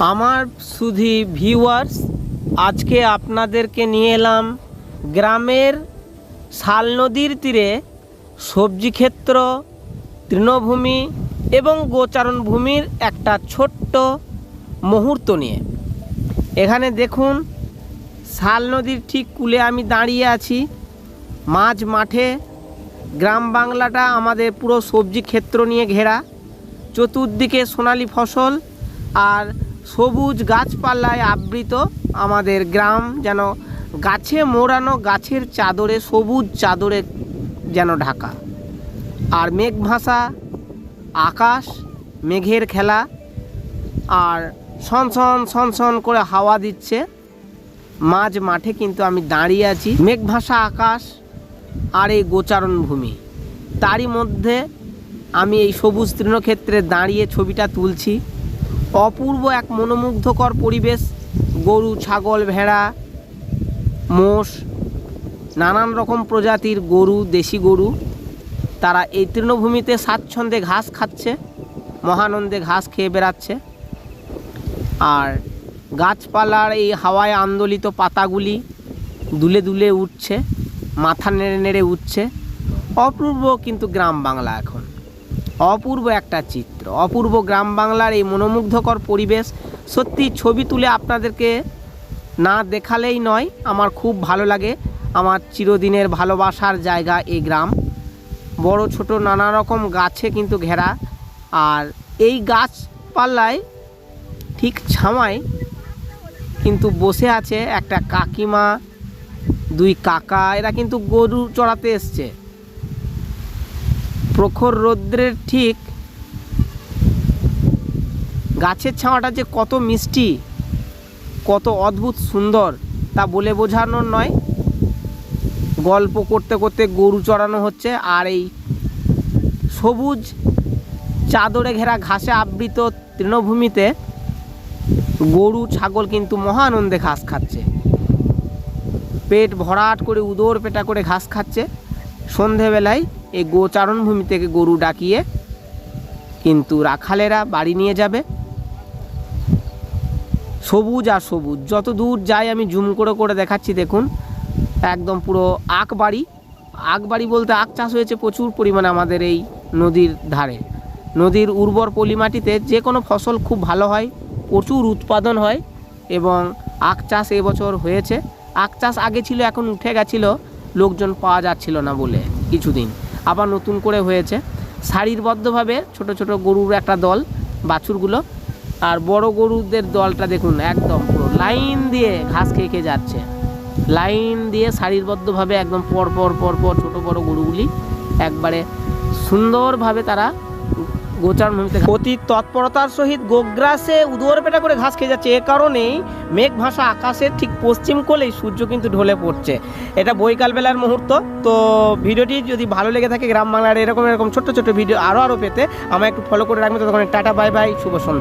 আমার সুধি ভিউয়ার্স আজকে আপনাদেরকে নিয়ে এলাম গ্রামের শাল নদীর তীরে সবজি ক্ষেত্র, তৃণভূমি এবং গোচারণ ভূমির একটা ছোট্ট মুহূর্ত নিয়ে। এখানে দেখুন, শাল নদীর ঠিক কূলে আমি দাঁড়িয়ে আছি। মাঝ মাঠে গ্রাম বাংলাটা আমাদের পুরো সবজি ক্ষেত্র নিয়ে ঘেরা। চতুর্দিকে সোনালি ফসল আর সবুজ গাছপালায় আবৃত আমাদের গ্রাম, যেন গাছে মোড়ানো গাছের চাদরে, সবুজ চাদরে যেন ঢাকা। আর মেঘ ভাসা, আকাশ, মেঘের খেলা, আর সনসন সনসন করে হাওয়া দিচ্ছে। মাঝ মাঠে কিন্তু আমি দাঁড়িয়ে আছি। মেঘ ভাষা আকাশ আর এই গোচারণ ভূমি। তারই মধ্যে আমি এই সবুজ তৃণক্ষেত্রে দাঁড়িয়ে ছবিটা তুলছি। অপূর্ব এক মনোমুগ্ধকর পরিবেশ। গরু, ছাগল, ভেড়া, মোষ, নানান রকম প্রজাতির গরু, দেশি গরু। তারা এই তৃণভূমিতে স্বাচ্ছন্দ্যে ঘাস খাচ্ছে, মহানন্দে ঘাস খেয়ে বেড়াচ্ছে। আর গাছপালার এই হাওয়ায় আন্দোলিত পাতাগুলি দুলে দুলে উঠছে, মাথা নেড়ে নেড়ে উঠছে। অপূর্ব কিন্তু গ্রাম বাংলা এখন। অপূর্ব একটা চিত্র, অপূর্ব গ্রাম বাংলার এই মনোমুগ্ধকর পরিবেশ। সত্যি ছবি তুলে আপনাদেরকে না দেখালেই নয়, আমার খুব ভালো লাগে। আমার চিরদিনের ভালোবাসার জায়গা এই গ্রাম। বড় ছোট নানা রকম গাছে কিন্তু ঘেরা। আর এই গাছপাল্লায় ঠিক ছামায় কিন্তু বসে আছে একটা কাকিমা, দুই কাকা, এরা কিন্তু গরু চড়াতে এসছে। প্রখর রৌদ্রের ঠিক গাছের ছাওয়াটা যে কত মিষ্টি, কত অদ্ভুত সুন্দর, তা বলে বোঝানোর নয়। গল্প করতে করতে গরু চড়ানো হচ্ছে আর এই সবুজ চাদরে ঘেরা ঘাসে আবৃত তৃণভূমিতে গরু, ছাগল কিন্তু মহানন্দে ঘাস খাচ্ছে। পেট ভরাট করে উদর পেটা করে ঘাস খাচ্ছে। সন্ধেবেলায় এই গোচারণ ভূমি থেকে গরু ডাকিয়ে কিন্তু রাখালেরা বাড়ি নিয়ে যাবে। সবুজ আর সবুজ। যত দূর যাই আমি জুম করে করে দেখাচ্ছি, দেখুন, একদম পুরো আখ বাড়ি। আখ বাড়ি বলতে আখ চাষ হয়েছে প্রচুর পরিমাণে আমাদের এই নদীর ধারে। নদীর উর্বর পলিমাটিতে যে কোনো ফসল খুব ভালো হয়, প্রচুর উৎপাদন হয় এবং আখ চাষ এবছর হয়েছে। আখ চাষ আগে ছিল, এখন উঠে গেছিল, লোকজন পাওয়া যাচ্ছিল না বলে কিছুদিন। আবার নতুন করে হয়েছে। সারিবদ্ধভাবে ছোট ছোট গরুর একটা দল, বাছুরগুলো। আর বড় গরুদের দলটা দেখুন, একদম পুরো লাইন দিয়ে ঘাস খেয়ে খেয়ে যাচ্ছে। লাইন দিয়ে সারিবদ্ধভাবে একদম পর পর পর পর ছোটো বড় গরুগুলি একবারে সুন্দরভাবে তারা গোচারণ ভূমিতে অতি তৎপরতার সহিত গোগ্রাসে উদর পেটা করে ঘাস খেয়ে যাচ্ছে। এ কারণেই মেঘ ভাষা আকাশের ঠিক পশ্চিম কোলেই সূর্য কিন্তু ঢলে পড়ছে। এটা বৈকালবেলার মুহূর্ত। তো ভিডিওটি যদি ভালো লেগে থাকে, গ্রাম বাংলার এরকম এরকম ছোট্ট ছোট্ট ভিডিও আরও আরও পেতে আমায় একটু ফলো করে রাখবেন। তখন টাটা বাই বাই শুভ সন্ধ্যা।